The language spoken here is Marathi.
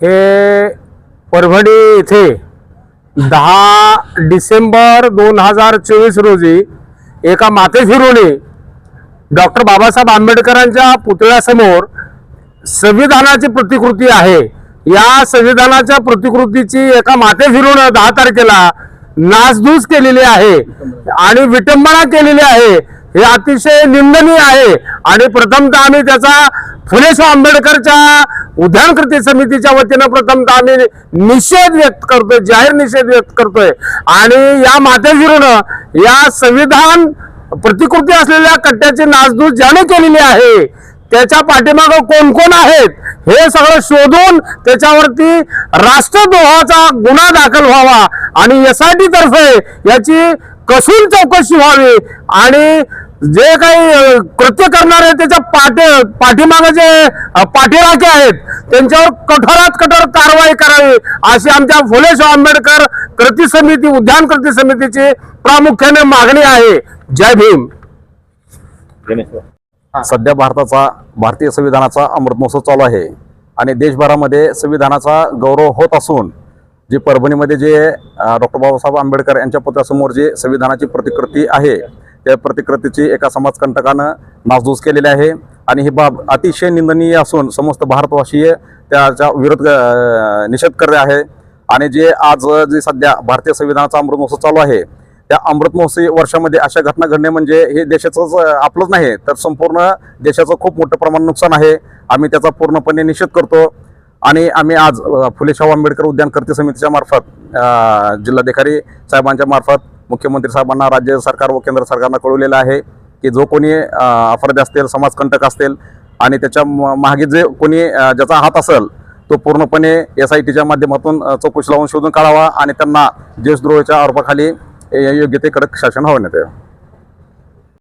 हे परभणी इथे दहा डिसेंबर दोन हजार चोवीस रोजी एका माते फिरूने डॉक्टर बाबासाहेब आंबेडकरांच्या पुतळ्यासमोर संविधानाची प्रतिकृती आहे. या संविधानाच्या प्रतिकृतीची एका माते फिरून दहा तारखेला नासधूस केलेली आहे आणि विटंबना केलेली आहे. हे अतिशय निंदनीय आहे. आणि प्रथमतः आम्ही त्याचा फुले आंबेडकरच्या उद्यान कृती समितीच्या वतीनं प्रथमतः आम्ही निषेध व्यक्त करतोय जाहीर निषेध व्यक्त करतोय. आणि या माते फिरून या संविधान प्रतिकृती असलेल्या कट्ट्याची नासधूस ज्याने केलेली आहे त्याच्या पाठीमागं कोण कोण आहेत हे सगळं शोधून त्याच्यावरती राष्ट्रद्रोहाचा गुन्हा दाखल व्हावा आणि एस आय टी तर्फे याची कसून चौकशी व्हावी आणि जे काही कृत्य करणारे त्याच्या पाठी पाठीमागे जे पाठीराखे आहेत त्यांच्यावर कठोरात कठोर कारवाई करावी अशी आमच्या फुले शाह आंबेडकर कृती समिती उद्यान कृती समितीची प्रामुख्याने मागणी आहे. जय भीम. सध्या भारताचा भारतीय संविधानाचा अमृत महोत्सव चालू आहे. आणि देशभरामध्ये संविधानाचा गौरव होत असून जे परभणीमध्ये जे डॉक्टर बाबासाहेब आंबेडकर यांच्या पुतळ्यासमोर जे संविधानाची प्रतिकृती आहे त्या प्रतिकृतीची एका समाजकंटकानं नासधूस केलेली आहे. आणि ही बाब अतिशय निंदनीय असून समस्त भारतवासीय त्याच्या विरोध निषेध करत आहे. आणि जे आज जे सध्या भारतीय संविधानाचा अमृत महोत्सव चालू आहे त्या अमृत महोत्सवी वर्षामध्ये अशा घटना घडणे म्हणजे हे देशाचंच आपलंच नाही तर संपूर्ण देशाचं खूप मोठं प्रमाण नुकसान आहे. आम्ही त्याचा पूर्णपणे निषेध करतो. आणि आम्ही आज अं, फुले शाहू आंबेडकर उद्यान कृती समितीच्या मार्फत जिल्हाधिकारी साहेबांच्या मार्फत मुख्यमंत्री साहेबांना राज्य सरकार व केंद्र सरकारनं कळवलेलं आहे की जो कोणी अं, अपराधी असतील समाजकंटक असतील आणि त्याच्या म- मागे जे कोणी ज्याचा हात असेल तो पूर्णपणे एस आय टीच्या माध्यमातून चौकशी लावून शोधून काढावा आणि त्यांना देशद्रोहाच्या आरोपाखाली अं, योग्य ते कडक शासन हवण्यात यावं